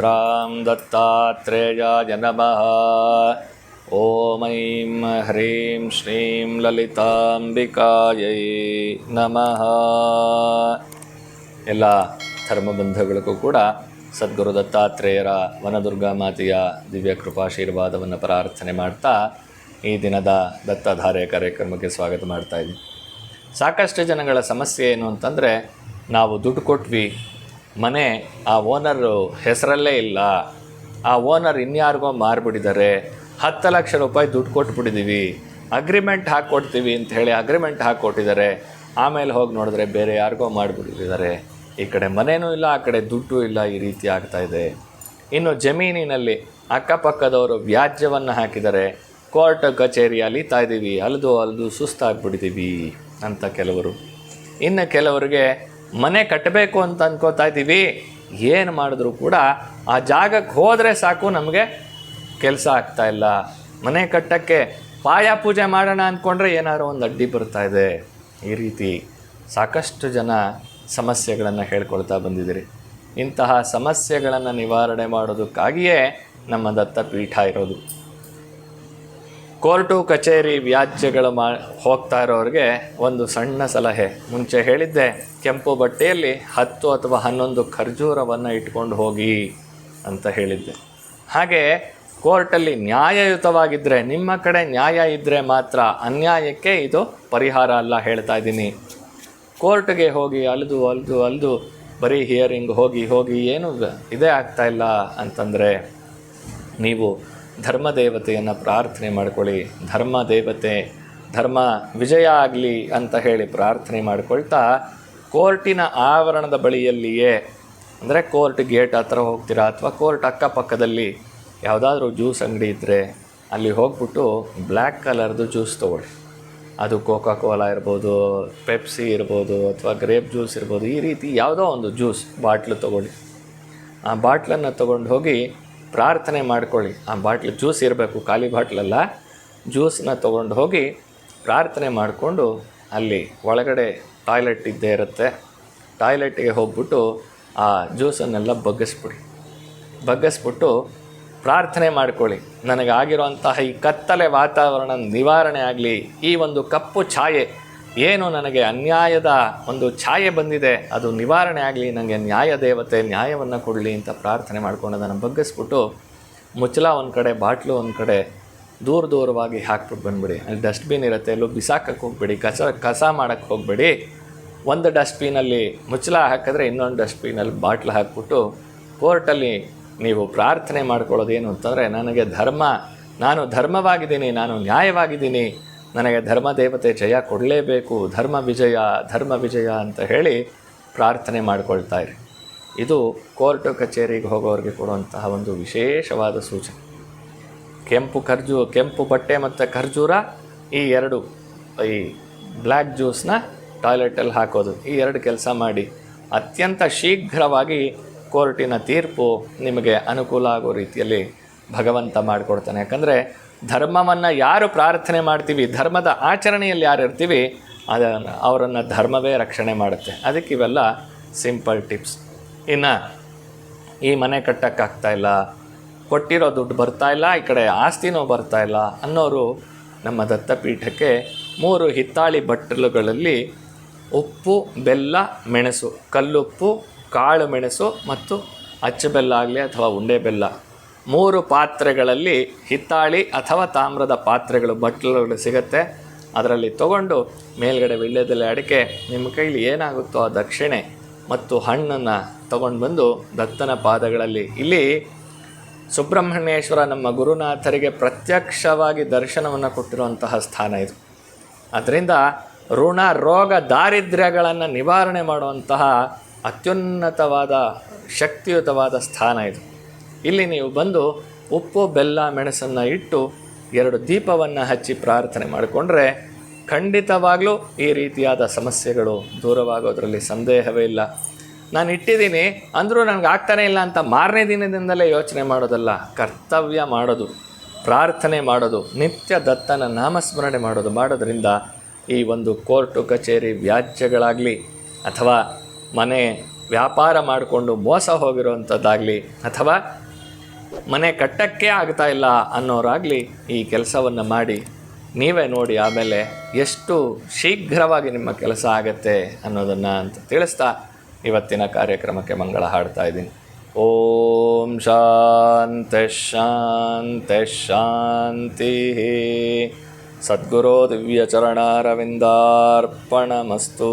ಸದ್ಗುರುದತ್ತಾತ್ರೇಯಾಯ ನಮಃ ಓಂ ಐಂ ಹ್ರೀಂ ಶ್ರೀಂ ಲಲಿತಾಂಬಿಕಾಯೈ ನಮಃ ಎಲ್ಲ ಧರ್ಮಬಂಧಗಳಿಗೂ ಕೂಡ ಸದ್ಗುರು ದತ್ತಾತ್ರೇಯರ ವನದುರ್ಗಾ ಮಾತೆಯ ದಿವ್ಯ ಕೃಪಾಶೀರ್ವಾದವನ್ನು ಪ್ರಾರ್ಥನೆ ಮಾಡ್ತಾ ಈ ದಿನದ ದತ್ತಧಾರೆ ಕಾರ್ಯಕ್ರಮಕ್ಕೆ ಸ್ವಾಗತ ಮಾಡ್ತಾ ಇದ್ದೀನಿ. ಸಾಕಷ್ಟು ಜನಗಳ ಸಮಸ್ಯೆ ಏನು ಅಂತಂದರೆ ನಾವು ದುಡ್ಡು ಕೊಟ್ವಿ ಮನೆ, ಆ ಓನರು ಹೆಸರಲ್ಲೇ ಇಲ್ಲ. ಆ ಓನರ್ ಇನ್ಯಾರಿಗೋ ಮಾರಿಬಿಟ್ಟಿದ್ದಾರೆ. ಹತ್ತು ಲಕ್ಷ ರೂಪಾಯಿ ದುಡ್ಡು ಕೊಟ್ಬಿಟ್ಟಿದ್ದೀವಿ ಅಗ್ರಿಮೆಂಟ್ ಹಾಕ್ಕೊಡ್ತೀವಿ ಅಂತ ಹೇಳಿ ಅಗ್ರಿಮೆಂಟ್ ಹಾಕ್ಕೊಟ್ಟಿದ್ದಾರೆ. ಆಮೇಲೆ ಹೋಗಿ ನೋಡಿದ್ರೆ ಬೇರೆ ಯಾರಿಗೋ ಮಾಡಿಬಿಟ್ಟಿದ್ದಾರೆ ಈ ಕಡೆ ಮನೆಯೂ ಇಲ್ಲ, ಆ ಕಡೆ ದುಡ್ಡು ಇಲ್ಲ, ಈ ರೀತಿ ಆಗ್ತಾ ಇದೆ. ಇನ್ನು ಜಮೀನಿನಲ್ಲಿ ಅಕ್ಕಪಕ್ಕದವರು ವ್ಯಾಜ್ಯವನ್ನು ಹಾಕಿದರೆ ಕೋರ್ಟ್, ಕಚೇರಿ ಅಲಿತಾ ಇದ್ದೀವಿ ಅಲ್ದು ಅಲ್ದು ಸುಸ್ತಾಗ್ಬಿಟ್ಟಿದ್ದೀವಿ ಅಂತ ಕೆಲವರು. ಇನ್ನು ಕೆಲವರಿಗೆ ಮನೆ ಕಟ್ಟಬೇಕು ಅಂತ ಅನ್ಕೋತಾ ಇದ್ದೀವಿ, ಏನು ಮಾಡಿದ್ರು ಕೂಡ ಆ ಜಾಗಕ್ಕೆ ಹೋದರೆ ಸಾಕು, ನಮಗೆ ಕೆಲಸ ಆಗ್ತಾ ಇಲ್ಲ. ಮನೆ ಕಟ್ಟಕ್ಕೆ ಪಾಯ ಪೂಜೆ ಮಾಡೋಣ ಅಂದ್ಕೊಂಡ್ರೆ ಏನಾದ್ರು ಒಂದು ಅಡ್ಡಿ ಬರ್ತಾ ಇದೆ. ಈ ರೀತಿ ಸಾಕಷ್ಟು ಜನ ಸಮಸ್ಯೆಗಳನ್ನು ಹೇಳ್ಕೊಳ್ತಾ ಬಂದಿದ್ದೀರಿ. ಇಂತಹ ಸಮಸ್ಯೆಗಳನ್ನು ನಿವಾರಣೆ ಮಾಡೋದಕ್ಕಾಗಿಯೇ ನಮ್ಮ ದತ್ತಪೀಠ ಇರೋದು. ಕೋರ್ಟು ಕಚೇರಿ ವ್ಯಾಜ್ಯಗಳು ಮಾ, ಹೋಗ್ತಾ ಇರೋರಿಗೆ ಒಂದು ಸಣ್ಣ ಸಲಹೆ. ಮುಂಚೆ ಹೇಳಿದ್ದೆ, ಕೆಂಪು ಬಟ್ಟೆಯಲ್ಲಿ ಹತ್ತು ಅಥವಾ ಹನ್ನೊಂದು ಖರ್ಜೂರವನ್ನು ಇಟ್ಕೊಂಡು ಹೋಗಿ ಅಂತ ಹೇಳಿದ್ದೆ. ಹಾಗೆ ಕೋರ್ಟಲ್ಲಿ ನ್ಯಾಯಯುತವಾಗಿದ್ದರೆ ನಿಮ್ಮ ಕಡೆ ನ್ಯಾಯ ಇದ್ದರೆ ಮಾತ್ರ ಅನ್ಯಾಯಕ್ಕೆ ಇದು ಪರಿಹಾರ ಅಲ್ಲ ಹೇಳ್ತಾ ಇದ್ದೀನಿ. ಕೋರ್ಟ್ಗೆ ಹೋಗಿ ಅಲ್ದು ಅಲ್ದು ಅಲ್ದು, ಬರೀ ಹಿಯರಿಂಗ್ ಹೋಗಿ ಹೋಗಿ ಏನು ಇದೇ ಆಗ್ತಾಯಿಲ್ಲ ಅಂತಂದರೆ, ನೀವು ಧರ್ಮ ದೇವತೆಯನ್ನು ಪ್ರಾರ್ಥನೆ ಮಾಡ್ಕೊಳ್ಳಿ. ಧರ್ಮ ದೇವತೆ, ಧರ್ಮ ವಿಜಯ ಆಗಲಿ ಅಂತ ಹೇಳಿ ಪ್ರಾರ್ಥನೆ ಮಾಡಿಕೊಳ್ತಾ ಕೋರ್ಟಿನ ಆವರಣದ ಬಳಿಯಲ್ಲಿಯೇ, ಅಂದರೆ ಕೋರ್ಟ್ ಗೇಟ್ ಹತ್ರ ಹೋಗ್ತೀರಾ ಅಥವಾ ಕೋರ್ಟ್ ಅಕ್ಕಪಕ್ಕದಲ್ಲಿ ಯಾವುದಾದ್ರೂ ಜ್ಯೂಸ್ ಅಂಗಡಿ ಇದ್ದರೆ ಅಲ್ಲಿ ಹೋಗ್ಬಿಟ್ಟು ಬ್ಲ್ಯಾಕ್ ಕಲರ್ದು ಜ್ಯೂಸ್ ತೊಗೊಳ್ಳಿ. ಅದು ಕೋಕಾ ಕೋಲಾ ಇರ್ಬೋದು, ಪೆಪ್ಸಿ ಇರ್ಬೋದು ಅಥವಾ ಗ್ರೇಪ್ ಜ್ಯೂಸ್ ಇರ್ಬೋದು ಈ ರೀತಿ ಯಾವುದೋ ಒಂದು ಜ್ಯೂಸ್ ಬಾಟ್ಲು ತೊಗೊಳ್ಳಿ. ಆ ಬಾಟ್ಲನ್ನು ತೊಗೊಂಡು ಹೋಗಿ ಪ್ರಾರ್ಥನೆ ಮಾಡ್ಕೊಳ್ಳಿ. ಆ ಬಾಟ್ಲು ಜ್ಯೂಸ್ ಇರಬೇಕು, ಖಾಲಿ ಬಾಟ್ಲಲ್ಲ. ಜ್ಯೂಸನ್ನ ತೊಗೊಂಡು ಹೋಗಿ ಪ್ರಾರ್ಥನೆ ಮಾಡಿಕೊಂಡು ಅಲ್ಲಿ ಒಳಗಡೆ ಟಾಯ್ಲೆಟ್ ಇದ್ದೇ ಇರುತ್ತೆ. ಟಾಯ್ಲೆಟ್ಗೆ ಹೋಗ್ಬಿಟ್ಟು ಆ ಜ್ಯೂಸನ್ನೆಲ್ಲ ಬಗ್ಗಿಸ್ಬಿಡಿ. ಬಗ್ಗಿಸ್ಬಿಟ್ಟು ಪ್ರಾರ್ಥನೆ ಮಾಡ್ಕೊಳ್ಳಿ. ನನಗಾಗಿರುವಂತಹ ಈ ಕತ್ತಲೆ ವಾತಾವರಣ ನಿವಾರಣೆ ಆಗಲಿ. ಈ ಒಂದು ಕಪ್ಪು ಛಾಯೆ ಏನು ನನಗೆ ಅನ್ಯಾಯದ ಒಂದು ಛಾಯೆ ಬಂದಿದೆ, ಅದು ನಿವಾರಣೆ ಆಗಲಿ ನನಗೆ ನ್ಯಾಯ ದೇವತೆ ನ್ಯಾಯವನ್ನು ಕೊಡಲಿ ಅಂತ ಪ್ರಾರ್ಥನೆ ಮಾಡ್ಕೊಂಡು ಅದನ್ನು ಬಗ್ಗಿಸ್ಬಿಟ್ಟು ಮುಚ್ಚಲ ಒಂದು ಕಡೆ, ಬಾಟ್ಲು ಒಂದು ಕಡೆ ದೂರ ದೂರವಾಗಿ ಹಾಕ್ಬಿಟ್ಟು ಬಂದ್ಬಿಡಿ. ಅಲ್ಲಿ ಡಸ್ಟ್ಬಿನ್ ಇರುತ್ತೆ ಎಲ್ಲೂ ಬಿಸಾಕಕ್ಕೆ ಹೋಗ್ಬೇಡಿ, ಕಸ ಕಸ ಮಾಡೋಕ್ಕೆ ಹೋಗಬೇಡಿ. ಒಂದು ಡಸ್ಟ್ಬಿನಲ್ಲಿ ಮುಚ್ಚಲ ಹಾಕಿದ್ರೆ ಇನ್ನೊಂದು ಡಸ್ಟ್ಬಿನಲ್ಲಿ ಬಾಟ್ಲು ಹಾಕ್ಬಿಟ್ಟು ಕೋರ್ಟಲ್ಲಿ ನೀವು ಪ್ರಾರ್ಥನೆ ಮಾಡ್ಕೊಳ್ಳೋದೇನು ಅಂತಂದರೆ, ನನಗೆ ಧರ್ಮ, ನಾನು ಧರ್ಮವಾಗಿದ್ದೀನಿ, ನಾನು ನ್ಯಾಯವಾಗಿದ್ದೀನಿ ನನಗೆ ಧರ್ಮ ದೇವತೆ ಜಯ ಕೊಡಲೇಬೇಕು, ಧರ್ಮ ವಿಜಯ ಧರ್ಮ ವಿಜಯ ಅಂತ ಹೇಳಿ ಪ್ರಾರ್ಥನೆ ಮಾಡಿಕೊಳ್ತಾ ಇರಿ. ಇದು ಕೋರ್ಟು ಕಚೇರಿಗೆ ಹೋಗೋರಿಗೆ ಕೊಡುವಂತಹ ಒಂದು ವಿಶೇಷವಾದ ಸೂಚನೆ. ಕೆಂಪು ಖರ್ಜೂ, ಕೆಂಪು ಬಟ್ಟೆ ಮತ್ತು ಖರ್ಜೂರ, ಈ ಎರಡು, ಈ ಬ್ಲ್ಯಾಕ್ ಜ್ಯೂಸ್ನ ಟಾಯ್ಲೆಟಲ್ಲಿ ಹಾಕೋದು. ಈ ಎರಡು ಕೆಲಸ ಮಾಡಿ. ಅತ್ಯಂತ ಶೀಘ್ರವಾಗಿ ಕೋರ್ಟಿನ ತೀರ್ಪು ನಿಮಗೆ ಅನುಕೂಲ ಆಗೋ ರೀತಿಯಲ್ಲಿ ಭಗವಂತ ಮಾಡಿಕೊಡ್ತಾನೆ. ಯಾಕಂದರೆ ಧರ್ಮವನ್ನು ಯಾರು ಪ್ರಾರ್ಥನೆ ಮಾಡ್ತೀವಿ, ಧರ್ಮದ ಆಚರಣೆಯಲ್ಲಿ ಯಾರು ಇರ್ತೀವಿ, ಅದನ್ನು, ಅವರನ್ನು ಧರ್ಮವೇ ರಕ್ಷಣೆ ಮಾಡುತ್ತೆ. ಅದಕ್ಕೆ ಇವೆಲ್ಲ ಸಿಂಪಲ್ ಟಿಪ್ಸ್. ಇನ್ನು, ಈ ಮನೆ ಕಟ್ಟೋಕ್ಕಾಗ್ತಾ ಇಲ್ಲ, ಕೊಟ್ಟಿರೋ ದುಡ್ಡು ಬರ್ತಾ ಇಲ್ಲ, ಈ ಕಡೆ ಆಸ್ತಿನೂ ಬರ್ತಾ ಇಲ್ಲ ಅನ್ನೋರು ನಮ್ಮ ದತ್ತಪೀಠಕ್ಕೆ ಮೂರು ಹಿತ್ತಾಳಿ ಬಟ್ಟಲುಗಳಲ್ಲಿ ಉಪ್ಪು, ಬೆಲ್ಲ, ಮೆಣಸು, ಕಲ್ಲುಪ್ಪು, ಕಾಳು ಮೆಣಸು ಮತ್ತು ಅಚ್ಚು ಬೆಲ್ಲ ಆಗಲಿ ಅಥವಾ ಉಂಡೆ ಬೆಲ್ಲ ಮೂರು ಪಾತ್ರೆಗಳಲ್ಲಿ ಹಿತ್ತಾಳಿ ಅಥವಾ ತಾಮ್ರದ ಪಾತ್ರೆಗಳು ಬಟ್ಟಲುಗಳು ಸಿಗುತ್ತೆ. ಅದರಲ್ಲಿ ತಗೊಂಡು ಮೇಲ್ಗಡೆ ವಿಳ್ಯದೆಲೆ ಅಡಿಕೆ ನಿಮ್ಮ ಕೈಲಿ ಏನಾಗುತ್ತೋ ಆ ದಕ್ಷಿಣೆ ಮತ್ತು ಹಣ್ಣನ್ನು ತಗೊಂಡು ಬಂದು ದತ್ತನ ಪಾದಗಳಲ್ಲಿ. ಇಲ್ಲಿ ಸುಬ್ರಹ್ಮಣ್ಯೇಶ್ವರ ನಮ್ಮ ಗುರುನಾಥರಿಗೆ ಪ್ರತ್ಯಕ್ಷವಾಗಿ ದರ್ಶನವನ್ನು ಕೊಟ್ಟಿರುವಂತಹ ಸ್ಥಾನ ಇದು. ಅದರಿಂದ ಋಣ, ರೋಗ, ದಾರಿದ್ರ್ಯಗಳನ್ನು ನಿವಾರಣೆ ಮಾಡುವಂತಹ ಅತ್ಯುನ್ನತವಾದ ಶಕ್ತಿಯುತವಾದ ಸ್ಥಾನ ಇದು. ಇಲ್ಲಿ ನೀವು ಬಂದು ಉಪ್ಪು, ಬೆಲ್ಲ, ಮೆಣಸನ್ನು ಇಟ್ಟು ಎರಡು ದೀಪವನ್ನು ಹಚ್ಚಿ ಪ್ರಾರ್ಥನೆ ಮಾಡಿಕೊಂಡ್ರೆ ಖಂಡಿತವಾಗಲೂ ಈ ರೀತಿಯಾದ ಸಮಸ್ಯೆಗಳು ದೂರವಾಗೋದ್ರಲ್ಲಿ ಸಂದೇಹವೇ ಇಲ್ಲ. ನಾನು ಇಟ್ಟಿದ್ದೀನಿ, ಅಂದರೂ ನನಗೆ ಆಗ್ತಾನೇ ಇಲ್ಲ ಅಂತ ಮಾರನೇ ದಿನದಿಂದಲೇ ಯೋಚನೆ ಮಾಡೋದಲ್ಲ, ಕರ್ತವ್ಯ ಮಾಡೋದು, ಪ್ರಾರ್ಥನೆ ಮಾಡೋದು, ನಿತ್ಯ ದತ್ತನ ನಾಮಸ್ಮರಣೆ ಮಾಡೋದು ಮಾಡೋದ್ರಿಂದ ಈ ಒಂದು ಕೋರ್ಟು, ಕಚೇರಿ ವ್ಯಾಜ್ಯಗಳಾಗಲಿ ಅಥವಾ ಮನೆ ವ್ಯಾಪಾರ ಮಾಡಿಕೊಂಡು ಮೋಸ ಹೋಗಿರುವಂಥದ್ದಾಗಲಿ ಅಥವಾ ಮನೆ ಕಟ್ಟಕ್ಕೆ ಆಗ್ತಾ ಇಲ್ಲ ಅನ್ನೋರಾಗಲಿ ಈ ಕೆಲಸವನ್ನು ಮಾಡಿ ನೀವೇ ನೋಡಿ ಆಮೇಲೆ ಎಷ್ಟು ಶೀಘ್ರವಾಗಿ ನಿಮ್ಮ ಕೆಲಸ ಆಗತ್ತೆ ಅನ್ನೋದನ್ನು ಅಂತ ತಿಳಿಸ್ತಾ ಇವತ್ತಿನ ಕಾರ್ಯಕ್ರಮಕ್ಕೆ ಮಂಗಳ ಹಾಡ್ತಾ ಇದ್ದೀನಿ. ಓಂ ಶಾಂತಿ ಶಾಂತಿ ಶಾಂತಿ. ಸದ್ಗುರೋ ದಿವ್ಯಚರಣಾರವಿಂದಾರ್ಪಣಮಸ್ತು